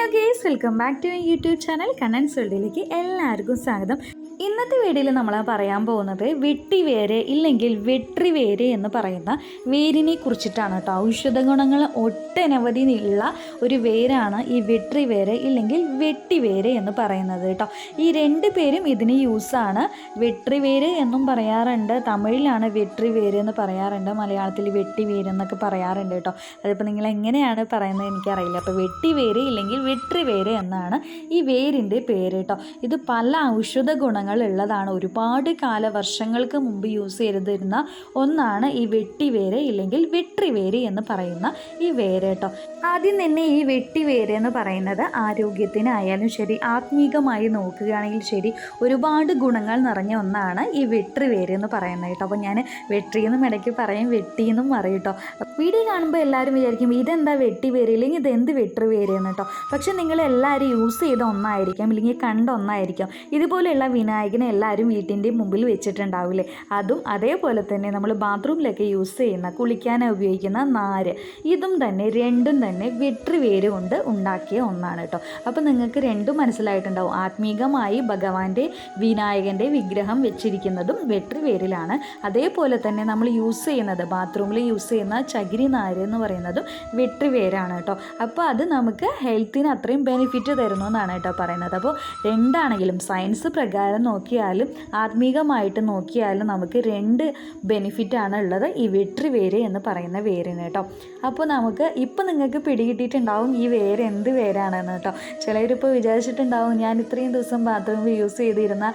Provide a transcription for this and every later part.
Hello guys welcome back to my YouTube channel Kannan's വേൾഡിലേക്ക് എല്ലാവർക്കും സ്വാഗതം. ഇന്നത്തെ വീഡിയോയിൽ നമ്മൾ പറയാൻ പോകുന്നത് വെട്ടിവേര് ഇല്ലെങ്കിൽ വെട്രിവേര് എന്ന് പറയുന്ന വേരിനെ കുറിച്ചിട്ടാണ് കേട്ടോ. ഔഷധ ഗുണങ്ങൾ ഒട്ടനവധി ഉള്ള ഒരു വേരാണ് ഈ വെട്രിവേര് ഇല്ലെങ്കിൽ വെട്ടിവേര് എന്ന് പറയുന്നത് കേട്ടോ. ഈ രണ്ട് പേരും ഇതിന് യൂസാണ് വെട്രിവേര് എന്നും പറയാറുണ്ട്. തമിഴിലാണ് വെട്രിവേര് എന്ന് പറയാറുണ്ട്. മലയാളത്തിൽ വെട്ടിവേര് എന്നൊക്കെ പറയാറുണ്ട് കേട്ടോ. അതിപ്പോൾ നിങ്ങൾ എങ്ങനെയാണ് പറയുന്നത് എനിക്കറിയില്ല. അപ്പോൾ വെട്ടിവേര് ഇല്ലെങ്കിൽ വെട്രിവേര് എന്നാണ് ഈ വേരിന്റെ പേര് കേട്ടോ. ഇത് പല ഔഷധ ഗുണങ്ങൾ ഉള്ളതാണ് ഒരുപാട് കാല വർഷങ്ങൾക്ക് മുമ്പ് യൂസ് ചെയ്തിരുന്ന ഒന്നാണ് ഈ വെട്ടിവേര് ഇല്ലെങ്കിൽ വെട്രിവേര് എന്ന് പറയുന്ന ഈ വേര് കേട്ടോ. ആദ്യം തന്നെ ഈ വെട്ടിവേര് എന്ന് പറയുന്നത് ആരോഗ്യത്തിനായാലും ശരി ആത്മീകമായി നോക്കുകയാണെങ്കിൽ ശരി ഒരുപാട് ഗുണങ്ങൾ നിറഞ്ഞ ഒന്നാണ് ഈ വെട്രിവേര് എന്ന് പറയുന്നത് കേട്ടോ. അപ്പോൾ ഞാൻ വെട്രി എന്നും ഇടയ്ക്ക് പറയും വെട്ടി എന്നും പറയും കേട്ടോ. വീഡിയോ കാണുമ്പോൾ എല്ലാവരും വിചാരിക്കും ഇതെന്താ വെട്ടിവേര്? ഇല്ലെങ്കിൽ ഇതെന്ത് വെട്രിവേര് എന്ന് കേട്ടോ. പക്ഷേ നിങ്ങൾ എല്ലാവരും യൂസ് ചെയ്ത ഒന്നായിരിക്കാം ഇല്ലെങ്കിൽ കണ്ട ഒന്നായിരിക്കാം. ഇതുപോലെയുള്ള വിനായകനെ എല്ലാവരും വീട്ടിന്റെ മുമ്പിൽ വെച്ചിട്ടുണ്ടാവില്ലേ? അതും അതേപോലെ തന്നെ നമ്മൾ ബാത്റൂമിലൊക്കെ യൂസ് ചെയ്യുന്ന കുളിക്കാനായി ഉപയോഗിക്കുന്ന നാര്. ഇതും തന്നെ രണ്ടും തന്നെ വെട്രിവേര് കൊണ്ട് ഉണ്ടാക്കിയ ഒന്നാണ് കേട്ടോ. അപ്പോൾ നിങ്ങൾക്ക് രണ്ടും മനസ്സിലായിട്ടുണ്ടാവും. ആത്മീകമായി ഭഗവാന്റെ വിനായകന്റെ വിഗ്രഹം വെച്ചിരിക്കുന്നതും വെട്രിവേരിലാണ്. അതേപോലെ തന്നെ നമ്മൾ യൂസ് ചെയ്യുന്നത് ബാത്റൂമിൽ യൂസ് ചെയ്യുന്ന ചകിരി നാര് എന്ന് പറയുന്നതും വെട്രിവേരാണ് കേട്ടോ. അപ്പോൾ അത് നമുക്ക് ഹെൽത്തിന് അത്രയും ബെനിഫിറ്റ് തരുന്നു എന്നാണ് കേട്ടോ പറയുന്നത്. അപ്പോൾ രണ്ടാണെങ്കിലും സയൻസ് പ്രകാരം നോക്കിയാലും ആത്മീകമായിട്ട് നോക്കിയാലും നമുക്ക് രണ്ട് ബെനിഫിറ്റാണ് ഉള്ളത് ഈ വെട്രി വേര് എന്ന് പറയുന്ന വേരിന് കേട്ടോ. അപ്പോൾ നമുക്ക് ഇപ്പോൾ നിങ്ങൾക്ക് പിടികിട്ടിയിട്ടുണ്ടാവും ഈ വേര് എന്ത് വേരാണെന്ന് കേട്ടോ. ചിലരിപ്പോൾ വിചാരിച്ചിട്ടുണ്ടാവും ഞാൻ ഇത്രയും ദിവസം ബാത്റൂമിൽ യൂസ് ചെയ്തിരുന്ന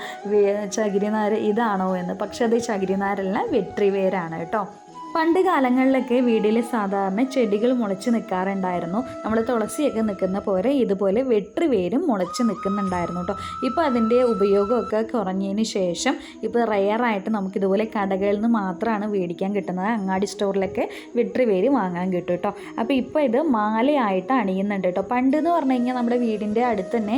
ചകിരിനാര് ഇതാണോ എന്ന്. പക്ഷേ അത് ചകിരിനാരല്ല വെട്രി വേരാണ് കേട്ടോ. പണ്ട് കാലങ്ങളിലൊക്കെ വീട്ടിൽ സാധാരണ ചെടികൾ മുളച്ച് നിൽക്കാറുണ്ടായിരുന്നു നമ്മൾ തുളസിയൊക്കെ നിൽക്കുന്ന പോലെ ഇതുപോലെ വെട്ടുവേരും മുളച്ച് നിൽക്കുന്നുണ്ടായിരുന്നു കേട്ടോ ഇപ്പോൾ അതിന്റെ ഉപയോഗമൊക്കെ കുറഞ്ഞതിന് ശേഷം ഇപ്പോൾ റെയറായിട്ട് നമുക്കിതുപോലെ കടകളിൽ നിന്ന് മാത്രമാണ് മേടിക്കാൻ കിട്ടുന്നത്. അങ്ങാടി സ്റ്റോറിലൊക്കെ വെട്ടുവേര് വാങ്ങാൻ കിട്ടും കേട്ടോ അപ്പോൾ ഇപ്പോൾ ഇത് മാലയായിട്ട് അണിയുന്നുണ്ട് കേട്ടോ പണ്ട് എന്ന് പറഞ്ഞു കഴിഞ്ഞാൽ നമ്മുടെ വീടിന്റെ അടുത്ത് തന്നെ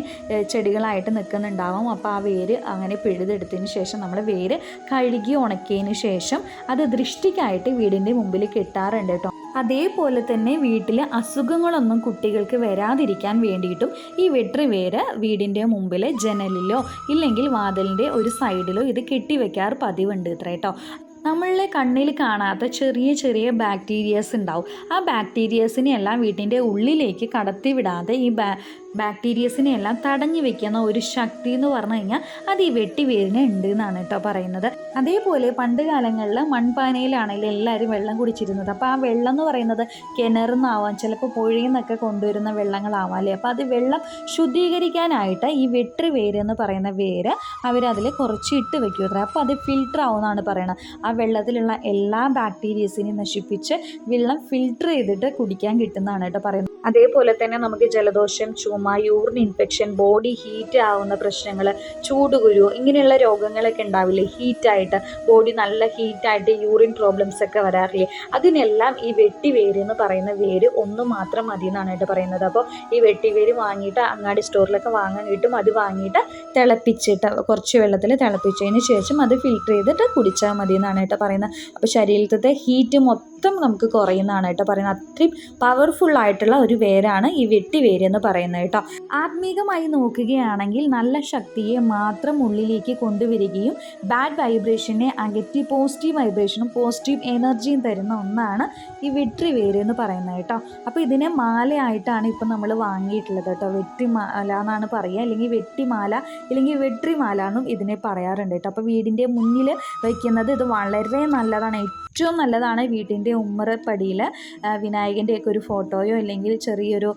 ചെടികളായിട്ട് നിൽക്കുന്നുണ്ടാവും അപ്പോൾ ആ വേര് അങ്ങനെ പിഴുതെടുത്തതിന് ശേഷം നമ്മൾ വേര് കഴുകി ഉണക്കിയതിന് ശേഷം അത് ദൃഷ്ടിക്കായിട്ട് വീടിന്റെ മുമ്പിൽ കെട്ടാറുണ്ട് കേട്ടോ. അതേപോലെ തന്നെ വീട്ടിൽ അസുഖങ്ങളൊന്നും കുട്ടികൾക്ക് വരാതിരിക്കാൻ വേണ്ടിയിട്ടും ഈ വെട്രിവേര് വീടിന്റെ മുമ്പിൽ ജനലിലോ ഇല്ലെങ്കിൽ വാതിലിന്റെ ഒരു സൈഡിലോ ഇത് കെട്ടിവെക്കാറ് പതിവുണ്ട് ഇത്ര കേട്ടോ. നമ്മളുടെ കണ്ണിൽ കാണാത്ത ചെറിയ ചെറിയ ബാക്ടീരിയസ് ഉണ്ടാവും. ആ ബാക്ടീരിയസിനെ എല്ലാം വീട്ടിന്റെ ഉള്ളിലേക്ക് കടത്തിവിടാതെ ഈ ബാ ബാക്ടീരിയസിനെ എല്ലാം തടഞ്ഞു വെക്കുന്ന ഒരു ശക്തി എന്ന് പറഞ്ഞു കഴിഞ്ഞാൽ അത് ഈ വെട്ടിവേരിന് ഉണ്ട് എന്നാണ് കേട്ടോ പറയുന്നത്. അതേപോലെ പണ്ട് കാലങ്ങളിൽ മൺപാനയിലാണെങ്കിലും എല്ലാവരും വെള്ളം കുടിച്ചിരുന്നത്. അപ്പോൾ ആ വെള്ളം എന്ന് പറയുന്നത് കിണറിൽ ചിലപ്പോൾ പുഴയിൽ നിന്നൊക്കെ കൊണ്ടുവരുന്ന വെള്ളങ്ങളാവാം അല്ലേ? അപ്പോൾ അത് വെള്ളം ശുദ്ധീകരിക്കാനായിട്ട് ഈ വെട്ടു വേര് എന്ന് പറയുന്ന വേര് അവരതിൽ കുറച്ച് ഇട്ട് വെക്കുക അപ്പോൾ അത് ഫിൽട്ടർ ആവുമെന്നാണ് പറയുന്നത് ആ വെള്ളത്തിലുള്ള എല്ലാ ബാക്ടീരിയസിനെയും നശിപ്പിച്ച് വെള്ളം ഫിൽട്ടർ ചെയ്തിട്ട് കുടിക്കാൻ കിട്ടുന്നതാണ് കേട്ടോ പറയുന്നത്. അതേപോലെ തന്നെ നമുക്ക് ജലദോഷം ചുമ യൂറിൻ ഇൻഫെക്ഷൻ ബോഡി ഹീറ്റ് ആവുന്ന പ്രശ്നങ്ങൾ ചൂടുകുരു ഇങ്ങനെയുള്ള രോഗങ്ങളൊക്കെ ഉണ്ടാവില്ലേ? ഹീറ്റായിട്ട് ബോഡി നല്ല ഹീറ്റായിട്ട് യൂറിൻ പ്രോബ്ലംസ് ഒക്കെ വരാറില്ലേ? അതിനെല്ലാം ഈ വെട്ടിവേര് എന്ന് പറയുന്ന വേര് ഒന്ന് മാത്രം മതി എന്നാണ് കേട്ടോ പറയുന്നത്. അപ്പോൾ ഈ വെട്ടിവേര് വാങ്ങിയിട്ട് അങ്ങാടി സ്റ്റോറിലൊക്കെ വാങ്ങാൻ കിട്ടും. അത് വാങ്ങിയിട്ട് തിളപ്പിച്ചിട്ട് കുറച്ച് വെള്ളത്തിൽ തിളപ്പിച്ചതിന് ശേഷം അത് ഫിൽറ്റർ ചെയ്തിട്ട് കുടിച്ചാൽ മതി എന്നാണ് കേട്ടോ പറയുന്നത്. അപ്പോൾ ശരീരത്തിലെ ഹീറ്റ് മൊത്തം നമുക്ക് കുറയുന്നതാണ് കേട്ടോ പറയുന്നത്. അത്രയും പവർഫുൾ ആയിട്ടുള്ള ഒരു വേരാണ് ഈ വെട്ടി വേര് എന്ന് പറയുന്നത് കേട്ടോ. ആത്മീകമായി നോക്കുകയാണെങ്കിൽ നല്ല ശക്തിയെ മാത്രം ഉള്ളിലേക്ക് കൊണ്ടുവരികയും ബാഡ് വൈബ്രേഷനെ അകറ്റി പോസിറ്റീവ് വൈബ്രേഷനും പോസിറ്റീവ് എനർജിയും തരുന്ന ഒന്നാണ് ഈ വെട്ടി വേര് എന്ന് പറയുന്നത് കേട്ടോ. അപ്പോൾ ഇതിനെ മാലയായിട്ടാണ് ഇപ്പം നമ്മൾ വാങ്ങിയിട്ടുള്ളത് കേട്ടോ. വെട്ടിമാല എന്നാണ് പറയുക. അല്ലെങ്കിൽ വെട്ടിമാല അല്ലെങ്കിൽ വെട്രിമാല എന്നും ഇതിനെ പറയാറുണ്ട് കേട്ടോ. അപ്പോൾ വീടിന്റെ മുന്നിൽ വയ്ക്കുന്നത് ഇത് വളരെ നല്ലതാണ്. ഏറ്റവും നല്ലതാണ് വീട്ടിന്റെ ഉമ്മറപ്പടിയിൽ വിനായകന്റെയൊക്കെ ഒരു ഫോട്ടോയോ അല്ലെങ്കിൽ ചെറിയൊരു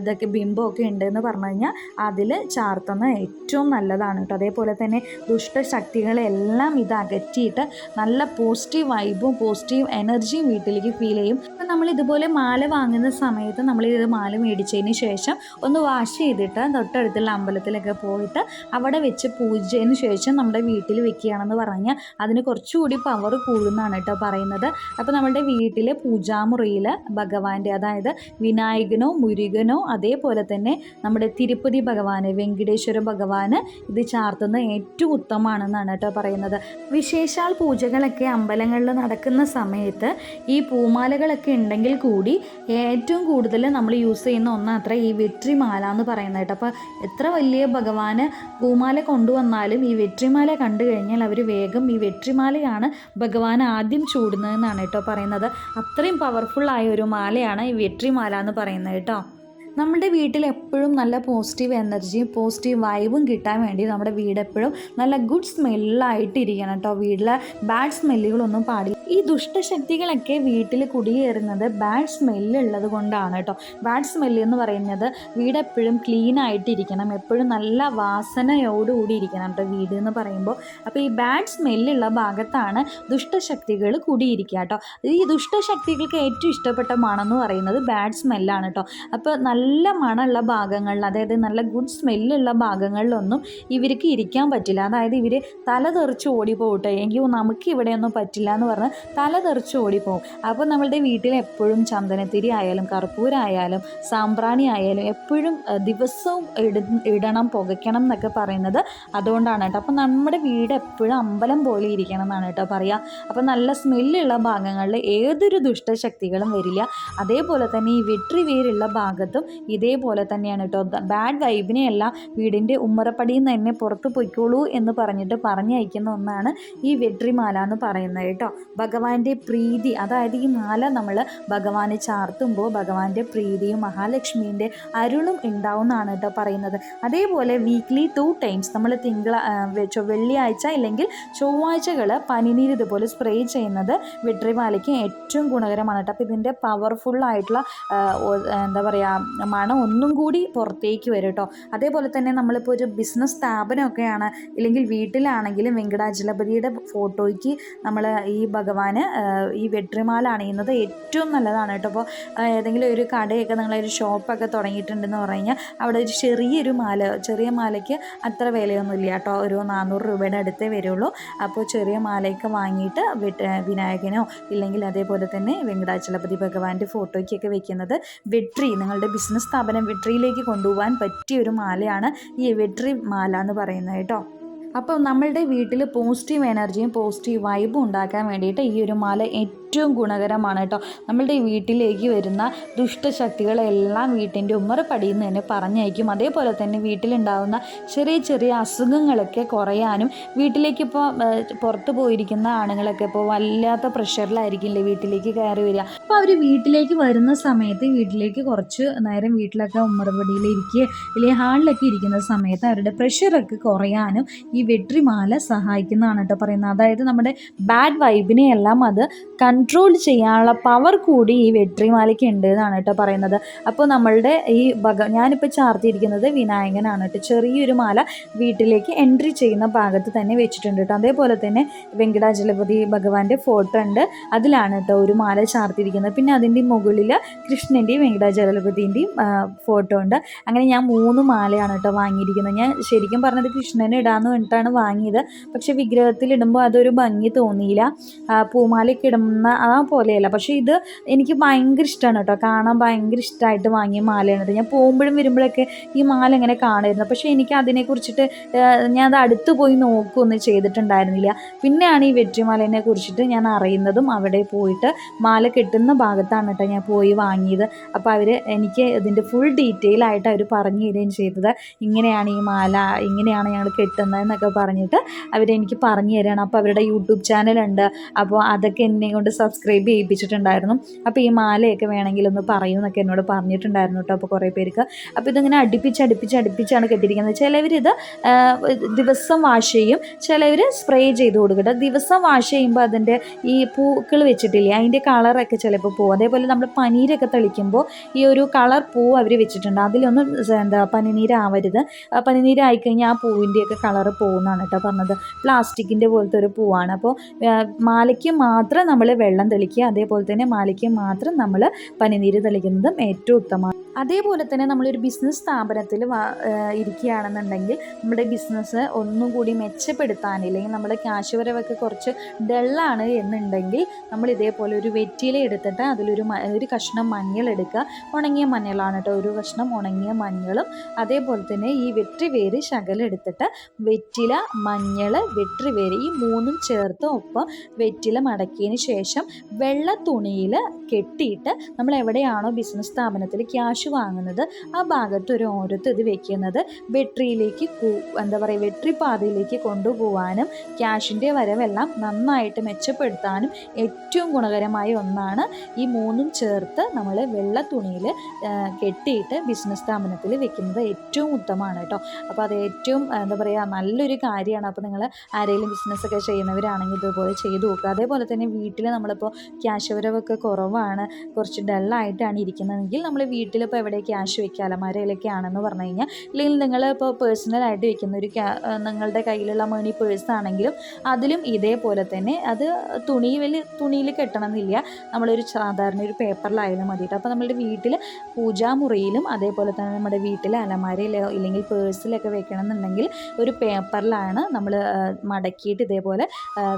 ഇതൊക്കെ ബിംബോ ഒക്കെ ഉണ്ടെന്ന് പറഞ്ഞു കഴിഞ്ഞാൽ അതിൽ ചാർത്തുന്നത് ഏറ്റവും നല്ലതാണ് കേട്ടോ. അതേപോലെ തന്നെ ദുഷ്ടശക്തികളെല്ലാം ഇത് അകറ്റിയിട്ട് നല്ല പോസിറ്റീവ് വൈബും പോസിറ്റീവ് എനർജിയും വീട്ടിലേക്ക് ഫീൽ ചെയ്യും. അപ്പം നമ്മൾ ഇതുപോലെ മാല വാങ്ങുന്ന സമയത്ത് നമ്മൾ ഇത് മാല മേടിച്ചതിന് ശേഷം ഒന്ന് വാഷ് ചെയ്തിട്ട് തൊട്ടടുത്തുള്ള അമ്പലത്തിലൊക്കെ പോയിട്ട് അവിടെ വെച്ച് പൂജയതിന് ശേഷം നമ്മുടെ വീട്ടിൽ വെക്കുകയാണെന്ന് പറഞ്ഞാൽ അതിന് കുറച്ചുകൂടി പവർ കൂടുന്നതാണ് കേട്ടോ പറയുന്നത്. അപ്പോൾ നമ്മുടെ വീട്ടിലെ പൂജാമുറിയിൽ ഭഗവാന്റെ അതായത് വിനായകനോ മുരുകനോ അതേപോലെ തന്നെ നമ്മുടെ തിരുപ്പതി ഭഗവാന് വെങ്കടേശ്വര ഭഗവാന് ഇത് ചാർത്തുന്ന ഏറ്റവും ഉത്തമമാണെന്നാണ് കേട്ടോ പറയുന്നത്. വിശേഷാൽ പൂജകളൊക്കെ അമ്പലങ്ങളിൽ നടക്കുന്ന സമയത്ത് ഈ പൂമാലകളൊക്കെ ഉണ്ടെങ്കിൽ കൂടി ഏറ്റവും കൂടുതൽ നമ്മൾ യൂസ് ചെയ്യുന്ന ഒന്നത്ര ഈ വെട്രിമാല എന്ന് പറയുന്നത് കേട്ടോ. അപ്പോൾ എത്ര വലിയ ഭഗവാന് പൂമാല കൊണ്ടുവന്നാലും ഈ വെട്രിമാല കണ്ടു കഴിഞ്ഞാൽ അവർ വേഗം ഈ വെട്രിമാലയാണ് ഭഗവാൻ ആദ്യം ചൂടുന്നതെന്നാണ് കേട്ടോ പറയുന്നത്. അത്രയും പവർഫുള്ളായ ഒരു മാലയാണ് ഈ വെട്രിമാല എന്ന് പറയുന്നത് കേട്ടോ. നമ്മുടെ വീട്ടിൽ എപ്പോഴും നല്ല പോസിറ്റീവ് എനർജിയും പോസിറ്റീവ് വൈബും കിട്ടാൻ വേണ്ടി നമ്മുടെ വീട് എപ്പോഴും നല്ല ഗുഡ് സ്മെല്ലായിട്ട് ഇരിക്കണം കേട്ടോ വീട്ടിലെ ബാഡ് സ്മെല്ലുകളൊന്നും പാടില്ല. ഈ ദുഷ്ടശക്തികളൊക്കെ വീട്ടിൽ കുടിയേറുന്നത് ബാഡ് സ്മെല്ലുള്ളത് കൊണ്ടാണ് കേട്ടോ ബാഡ് സ്മെല്ല് എന്ന് പറയുന്നത് വീട് എപ്പോഴും ക്ലീൻ ആയിട്ടിരിക്കണം എപ്പോഴും നല്ല വാസനയോടുകൂടി ഇരിക്കണം കേട്ടോ വീട് എന്ന് പറയുമ്പോൾ. അപ്പോൾ ഈ ബാഡ് സ്മെല്ലുള്ള ഭാഗത്താണ് ദുഷ്ടശക്തികൾ കുടിയിരിക്കുക കേട്ടോ ഈ ദുഷ്ടശക്തികൾക്ക് ഏറ്റവും ഇഷ്ടപ്പെട്ട മണം എന്ന് പറയുന്നത് ബാഡ് സ്മെല്ലാണ് കേട്ടോ അപ്പോൾ നല്ല മണമുള്ള ഭാഗങ്ങളിൽ അതായത് നല്ല ഗുഡ് സ്മെല്ലുള്ള ഭാഗങ്ങളിലൊന്നും ഇവർക്ക് ഇരിക്കാൻ പറ്റില്ല. അതായത് ഇവർ തല തെറിച്ച് ഓടിപ്പോകട്ടെ എങ്കിൽ നമുക്ക് ഇവിടെയൊന്നും പറ്റില്ല എന്ന് പറഞ്ഞ് തല തെറിച്ച് ഓടിപ്പോവും. അപ്പോൾ നമ്മളുടെ വീട്ടിൽ എപ്പോഴും ചന്ദനത്തിരി ആയാലും കർപ്പൂരായാലും സാമ്പ്രാണി ആയാലും എപ്പോഴും ദിവസവും ഇട ഇടണം പുകയ്ക്കണം എന്നൊക്കെ പറയുന്നത് അതുകൊണ്ടാണ് കേട്ടോ. അപ്പോൾ നമ്മുടെ വീട് എപ്പോഴും അമ്പലം പോലെ ഇരിക്കണം എന്നാണ് കേട്ടോ പറയുക. അപ്പോൾ നല്ല സ്മെല്ലുള്ള ഭാഗങ്ങളിൽ ഏതൊരു ദുഷ്ടശക്തികളും വരില്ല. അതേപോലെ തന്നെ ഈ വെട്രി വേരുള്ള ഭാഗത്തും ഇതേപോലെ തന്നെയാണ് കേട്ടോ ബാഡ് വൈബിനെയല്ല വീടിന്റെ ഉമ്മറപ്പടിയിൽ നിന്ന് തന്നെ പുറത്ത് പൊയ്ക്കോളൂ എന്ന് പറഞ്ഞിട്ട് പറഞ്ഞയക്കുന്ന ഒന്നാണ് ഈ വെട്രിമാല എന്ന് പറയുന്നത് കേട്ടോ. ഭഗവാന്റെ പ്രീതി അതായത് ഈ മാല നമ്മൾ ഭഗവാനെ ചാർത്തുമ്പോൾ ഭഗവാന്റെ പ്രീതിയും മഹാലക്ഷ്മിന്റെ അരുളും ഉണ്ടാവുമെന്നാണ് കേട്ടോ പറയുന്നത്. അതേപോലെ വീക്ക്ലി ടു ടൈംസ് നമ്മൾ തിങ്കള വെള്ളിയാഴ്ച ഇല്ലെങ്കിൽ ചൊവ്വാഴ്ചകൾ പനിനീര് ഇതുപോലെ സ്പ്രേ ചെയ്യുന്നത് വെട്രിമാലയ്ക്ക് ഏറ്റവും ഗുണകരമാണ് കേട്ടോ അപ്പോൾ ഇതിന്റെ പവർഫുൾ ആയിട്ടുള്ള എന്താ പറയുക മണം ഒന്നും കൂടി പുറത്തേക്ക് വരും കേട്ടോ. അതേപോലെ തന്നെ നമ്മളിപ്പോൾ ഒരു ബിസിനസ് സ്ഥാപനമൊക്കെയാണ് ഇല്ലെങ്കിൽ വീട്ടിലാണെങ്കിലും വെങ്കടാചലപതിയുടെ ഫോട്ടോയ്ക്ക് നമ്മൾ ഈ ഭഗവാന് ഈ വെട്രിമാല അണിയുന്നത് ഏറ്റവും നല്ലതാണ് കേട്ടോ. അപ്പോൾ ഏതെങ്കിലും ഒരു കടയൊക്കെ നിങ്ങളൊരു ഷോപ്പൊക്കെ തുടങ്ങിയിട്ടുണ്ടെന്ന് പറഞ്ഞു കഴിഞ്ഞാൽ അവിടെ ഒരു ചെറിയൊരു മാല ചെറിയ മാലയ്ക്ക് അത്ര വിലയൊന്നുമില്ല കേട്ടോ. ഒരു നാനൂറ് രൂപയുടെ അടുത്തേ വരുള്ളൂ. അപ്പോൾ ചെറിയ മാലയൊക്കെ വാങ്ങിയിട്ട് വിനായകനോ ഇല്ലെങ്കിൽ അതേപോലെ തന്നെ വെങ്കടാചലപതി ഭഗവാന്റെ ഫോട്ടോയ്ക്കൊക്കെ വെക്കുന്നത് വെട്രി നിങ്ങളുടെ ബിസിനസ് സ്ഥാപനം വെട്രിയിലേക്ക് കൊണ്ടുപോകാൻ പറ്റിയ ഒരു മാലയാണ് ഈ വെട്രി മാല എന്ന് പറയുന്നത് കേട്ടോ. അപ്പോൾ നമ്മളുടെ വീട്ടിൽ പോസിറ്റീവ് എനർജിയും പോസിറ്റീവ് വൈബും ഉണ്ടാക്കാൻ വേണ്ടിയിട്ട് ഈ ഒരു മാല ഏറ്റവും ഗുണകരമാണ് കേട്ടോ. നമ്മളുടെ ഈ വീട്ടിലേക്ക് വരുന്ന ദുഷ്ടശക്തികളെല്ലാം വീട്ടിന്റെ ഉമ്മറപ്പടിയിൽ നിന്ന് തന്നെ പറഞ്ഞയക്കും. അതേപോലെ തന്നെ വീട്ടിലുണ്ടാകുന്ന ചെറിയ ചെറിയ അസുഖങ്ങളൊക്കെ കുറയാനും വീട്ടിലേക്ക് ഇപ്പോൾ പുറത്ത് പോയിരിക്കുന്ന ആണുങ്ങളൊക്കെ ഇപ്പോൾ വല്ലാത്ത പ്രഷറിലായിരിക്കില്ലേ വീട്ടിലേക്ക് കയറി വരിക. അപ്പോൾ അവർ വീട്ടിലേക്ക് വരുന്ന സമയത്ത് വീട്ടിലേക്ക് കുറച്ച് നേരം വീട്ടിലൊക്കെ ഉമ്മറപ്പടിയിൽ ഇരിക്കുക അല്ലെങ്കിൽ ഹാളിലൊക്കെ ഇരിക്കുന്ന സമയത്ത് അവരുടെ പ്രഷറൊക്കെ കുറയാനും ഈ വെട്രിമാല സഹായിക്കുന്നതാണ് കേട്ടോ പറയുന്നത്. അതായത് നമ്മുടെ ബാഡ് വൈബിനെയെല്ലാം അത് അത് കൺട്രോൾ ചെയ്യാനുള്ള പവർ കൂടി ഈ വെട്രിമാലയ്ക്ക് ഉണ്ട് എന്നാണ് കേട്ടോ പറയുന്നത്. അപ്പോൾ നമ്മളുടെ ഈ ഭഗ ഞാനിപ്പോൾ ചാർത്തിയിരിക്കുന്നത് വിനായകനാണ് കേട്ടോ. ചെറിയൊരു മാല വീട്ടിലേക്ക് എൻട്രി ചെയ്യുന്ന ഭാഗത്ത് തന്നെ വെച്ചിട്ടുണ്ട് കേട്ടോ. അതേപോലെ തന്നെ വെങ്കടാചലപതി ഭഗവാന്റെ ഫോട്ടോ ഉണ്ട്. അതിലാണ് കേട്ടോ ഒരു മാല ചാർത്തിയിരിക്കുന്നത്. പിന്നെ അതിന്റെ മുകളിൽ കൃഷ്ണന്റെയും വെങ്കടാചലപതിന്റെയും ഫോട്ടോ ഉണ്ട്. അങ്ങനെ ഞാൻ മൂന്ന് മാലയാണ് കേട്ടോ വാങ്ങിയിരിക്കുന്നത്. ഞാൻ ശരിക്കും പറഞ്ഞത് കൃഷ്ണന് ഇടാന്ന് പറഞ്ഞിട്ടാണ് വാങ്ങിയത്. പക്ഷേ വിഗ്രഹത്തിലിടുമ്പോൾ അതൊരു ഭംഗി തോന്നിയില്ല. പൂമാലയൊക്കെ ഇടുന്ന ആ പോലെയല്ല. പക്ഷേ ഇത് എനിക്ക് ഭയങ്കര ഇഷ്ടമാണ് കേട്ടോ. കാണാൻ ഭയങ്കര ഇഷ്ടമായിട്ട് വാങ്ങിയ മാലയാണ് ഞാൻ പോകുമ്പോഴും വരുമ്പോഴൊക്കെ ഈ മാല ഇങ്ങനെ കാണുമായിരുന്നു പക്ഷേ എനിക്ക് അതിനെക്കുറിച്ചിട്ട് ഞാൻ അത് അടുത്ത് പോയി നോക്കുകയൊന്നും ചെയ്തിട്ടുണ്ടായിരുന്നില്ല. പിന്നെയാണ് ഈ വെറ്റിമാലേനെ കുറിച്ചിട്ട് ഞാൻ അറിയുന്നതും അവിടെ പോയിട്ട് മാല കെട്ടുന്ന ഭാഗത്താണ് കേട്ടോ ഞാൻ പോയി വാങ്ങിയത്. അപ്പോൾ അവർ എനിക്ക് ഇതിന്റെ ഫുൾ ഡീറ്റെയിൽ ആയിട്ട് അവർ പറഞ്ഞു തരികയും ചെയ്തത്. ഇങ്ങനെയാണ് ഈ മാല ഇങ്ങനെയാണ് ഞങ്ങൾ കെട്ടുന്നത് എന്നൊക്കെ പറഞ്ഞിട്ട് അവരെനിക്ക് പറഞ്ഞു തരികയാണ്. അപ്പോൾ അവരുടെ യൂട്യൂബ് ചാനലുണ്ട്. അപ്പോൾ അതൊക്കെ എന്നെ കൊണ്ട് സബ്സ്ക്രൈബ് ചെയ്യിപ്പിച്ചിട്ടുണ്ടായിരുന്നു. അപ്പോൾ ഈ മാലയൊക്കെ വേണമെങ്കിൽ ഒന്ന് പറയൂ എന്നൊക്കെ എന്നോട് പറഞ്ഞിട്ടുണ്ടായിരുന്നു കേട്ടോ അപ്പോൾ കുറേ പേർക്ക്. അപ്പോൾ ഇതിങ്ങനെ അടുപ്പിച്ച് അടുപ്പിച്ച് അടുപ്പിച്ചാണ് കെട്ടിയിരിക്കുന്നത് ചിലവരിത് ദിവസം വാഷ് ചെയ്യും. ചിലവർ സ്പ്രേ ചെയ്ത് കൊടുക്കട്ടെ ദിവസം വാഷ് ചെയ്യുമ്പോൾ അതിന്റെ ഈ പൂക്കൾ വെച്ചിട്ടില്ലേ അതിന്റെ കളറൊക്കെ ചിലപ്പോൾ പോകും അതേപോലെ നമ്മൾ പനീരൊക്കെ തളിക്കുമ്പോൾ ഈ ഒരു കളർ പൂ അവർ വെച്ചിട്ടുണ്ട്. അതിലൊന്നും എന്താ പനിനീരാവരുത്. പനിനീരായിക്കഴിഞ്ഞാൽ പനിനീരായി കഴിഞ്ഞാൽ ആ പൂവിന്റെയൊക്കെ കളർ പോകുന്നതാണ് കേട്ടോ പറഞ്ഞത്. പ്ലാസ്റ്റിക്കിന്റെ പോലത്തെ ഒരു പൂവാണ്. അപ്പോൾ മാലയ്ക്ക് മാത്രം നമ്മൾ വെള്ളം തെളിക്കുക. അതേപോലെ തന്നെ മാലയ്ക്ക് മാത്രം നമ്മൾ പനിനീര് തെളിക്കുന്നതും ഏറ്റവും ഉത്തമമാണ് അതേപോലെ തന്നെ നമ്മളൊരു ബിസിനസ് സ്ഥാപനത്തിൽ ഇരിക്കുകയാണെന്നുണ്ടെങ്കിൽ നമ്മുടെ ബിസിനസ് ഒന്നും കൂടി മെച്ചപ്പെടുത്താൻ ഇല്ലെങ്കിൽ നമ്മുടെ ക്യാഷ് വരവൊക്കെ കുറച്ച് ഡള്ളാണ് എന്നുണ്ടെങ്കിൽ നമ്മൾ ഇതേപോലെ ഒരു വെറ്റില എടുത്തിട്ട് അതിലൊരു ഒരു കഷ്ണം മഞ്ഞൾ എടുക്കുക. ഉണങ്ങിയ മഞ്ഞളാണ് കേട്ടോ. ഒരു കഷ്ണം ഉണങ്ങിയ മഞ്ഞളും അതേപോലെ തന്നെ ഈ വെറ്റിവേര് ശകലെടുത്തിട്ട് വെറ്റില മഞ്ഞൾ വെറ്റിവേര് ഈ മൂന്നും ചേർത്ത് ഒപ്പം വെറ്റില മടക്കിയതിന് ശേഷം വെള്ള തുണിയിൽ കെട്ടിയിട്ട് നമ്മൾ എവിടെയാണോ ബിസിനസ് സ്ഥാപനത്തിൽ ക്യാഷ് വാങ്ങുന്നത് ആ ഭാഗത്ത് ഒരു ഓരത്ത് ഇത് വെക്കുന്നത്. വെട്രിയിലേക്ക് എന്താ പറയുക വെട്രി പാതയിലേക്ക് കൊണ്ടുപോകാനും ക്യാഷിന്റെ വരവെല്ലാം നന്നായിട്ട് മെച്ചപ്പെടുത്താനും ഏറ്റവും ഗുണകരമായ ഒന്നാണ് ഈ മൂന്നും ചേർത്ത് നമ്മൾ വെള്ള തുണിയിൽ കെട്ടിയിട്ട് ബിസിനസ് സ്ഥാപനത്തിൽ വെക്കുന്നത് ഏറ്റവും ഉത്തമമാണ് കേട്ടോ. അപ്പോൾ അത് ഏറ്റവും എന്താ പറയുക നല്ലൊരു കാര്യമാണ്. അപ്പോൾ നിങ്ങൾ ആരെങ്കിലും ബിസിനസ്സൊക്കെ ചെയ്യുന്നവരാണെങ്കിൽ ഇതുപോലെ ചെയ്തു നോക്കുക. അതേപോലെ തന്നെ വീട്ടിൽ നമ്മളിപ്പോൾ ക്യാഷ് വരവൊക്കെ കുറവാണ് കുറച്ച് ഡള്ളായിട്ടാണ് ഇരിക്കുന്നതെങ്കിൽ നമ്മൾ വീട്ടിലിപ്പോൾ എവിടെ ക്യാഷ് വെക്കുക അലമാരയിലൊക്കെയാണെന്ന് പറഞ്ഞു കഴിഞ്ഞാൽ അല്ലെങ്കിൽ നിങ്ങൾ ഇപ്പോൾ പേഴ്സണലായിട്ട് വെക്കുന്ന ഒരു നിങ്ങളുടെ കയ്യിലുള്ള മണി പേഴ്സ് ആണെങ്കിലും അതിലും ഇതേപോലെ തന്നെ അത് തുണിയിൽ തുണിയിൽ കെട്ടണമെന്നില്ല. നമ്മളൊരു സാധാരണ ഒരു പേപ്പറിലായാലും മതിയിട്ട് അപ്പോൾ നമ്മുടെ വീട്ടിൽ പൂജാമുറിയിലും അതേപോലെ തന്നെ നമ്മുടെ വീട്ടിലെ അലമാരയിലോ ഇല്ലെങ്കിൽ പേഴ്സിലൊക്കെ വെക്കണം എന്നുണ്ടെങ്കിൽ ഒരു പേപ്പറിലാണ് നമ്മൾ മടക്കിയിട്ട് ഇതേപോലെ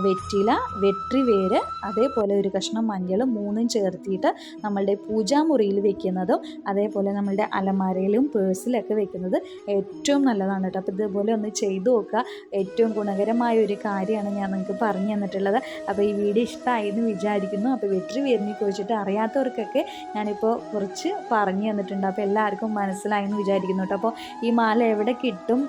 വെറ്റില വെട്രിവേര് അതേപോലെ ഒരു കഷ്ണം മഞ്ഞൾ മൂന്നും ചേർത്തിയിട്ട് നമ്മളുടെ പൂജാമുറിയിൽ വെക്കുന്നതും അതേപോലെ നമ്മളുടെ അലമാരയിലും പേഴ്സിലൊക്കെ വെക്കുന്നത് ഏറ്റവും നല്ലതാണ് കേട്ടോ. അപ്പോൾ ഇതുപോലെ ഒന്ന് ചെയ്തു നോക്കുക. ഏറ്റവും ഗുണകരമായ ഒരു കാര്യമാണ് ഞാൻ നിങ്ങൾക്ക് പറഞ്ഞു തന്നിട്ടുള്ളത്. അപ്പോൾ ഈ വീഡിയോ ഇഷ്ടമായി എന്ന് വിചാരിക്കുന്നു. അപ്പോൾ വെറ്ററി വേരിനെ കുറിച്ചിട്ട് അറിയാത്തവർക്കൊക്കെ ഞാനിപ്പോൾ കുറച്ച് പറഞ്ഞു തന്നിട്ടുണ്ട്. അപ്പോൾ എല്ലാവർക്കും മനസ്സിലായി എന്ന് വിചാരിക്കുന്നു കേട്ടോ. അപ്പോൾ ഈ മാല എവിടെ കിട്ടും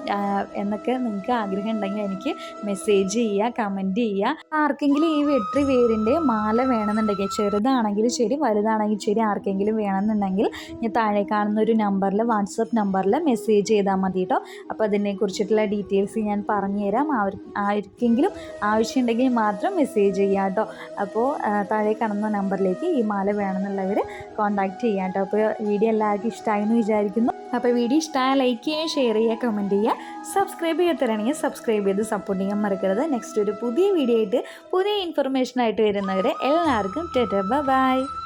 എന്നൊക്കെ നിങ്ങൾക്ക് ആഗ്രഹം ഉണ്ടെങ്കിൽ എനിക്ക് മെസ്സേജ് ചെയ്യുക കമന്റ് ചെയ്യുക. ആർക്കെങ്കിലും ഈ വെട്രി വേരിന്റെ മാല വേണമെന്നുണ്ടെങ്കിൽ ചെറുതാണെങ്കിലും ശരി വലുതാണെങ്കിലും ശരി ആർക്കെങ്കിലും വേണമെന്നുണ്ടെങ്കിൽ ഞാൻ താഴെ കാണുന്ന ഒരു നമ്പറിൽ വാട്സപ്പ് നമ്പറിൽ മെസ്സേജ് ചെയ്താൽ മതി കേട്ടോ അപ്പോൾ അതിനെക്കുറിച്ചിട്ടുള്ള ഡീറ്റെയിൽസ് ഞാൻ പറഞ്ഞുതരാം. അവർ ആർക്കെങ്കിലും ആവശ്യമുണ്ടെങ്കിൽ മാത്രം മെസ്സേജ് ചെയ്യാം കേട്ടോ അപ്പോൾ താഴെ കാണുന്ന നമ്പറിലേക്ക് ഈ മാല വേണമെന്നുള്ളവർ കോൺടാക്റ്റ് ചെയ്യാം കേട്ടോ അപ്പോൾ വീഡിയോ എല്ലാവർക്കും ഇഷ്ടമായി എന്ന് വിചാരിക്കുന്നു. അപ്പോൾ വീഡിയോ ഇഷ്ടമായ ലൈക്ക് ചെയ്യുക ഷെയർ ചെയ്യുക കമന്റ് ചെയ്യുക. സബ്സ്ക്രൈബ് ചെയ്യാത്തവരാണെങ്കിൽ സബ്സ്ക്രൈബ് ചെയ്ത് സപ്പോർട്ട് ചെയ്യാൻ മറക്കരുത്. നെക്സ്റ്റ് ഒരു പുതിയ വീഡിയോ ആയിട്ട് പുതിയ ഇൻഫർമേഷൻ ആയിട്ട് വരുന്നവരെ എല്ലാവർക്കും ടെറ്റ. ബൈ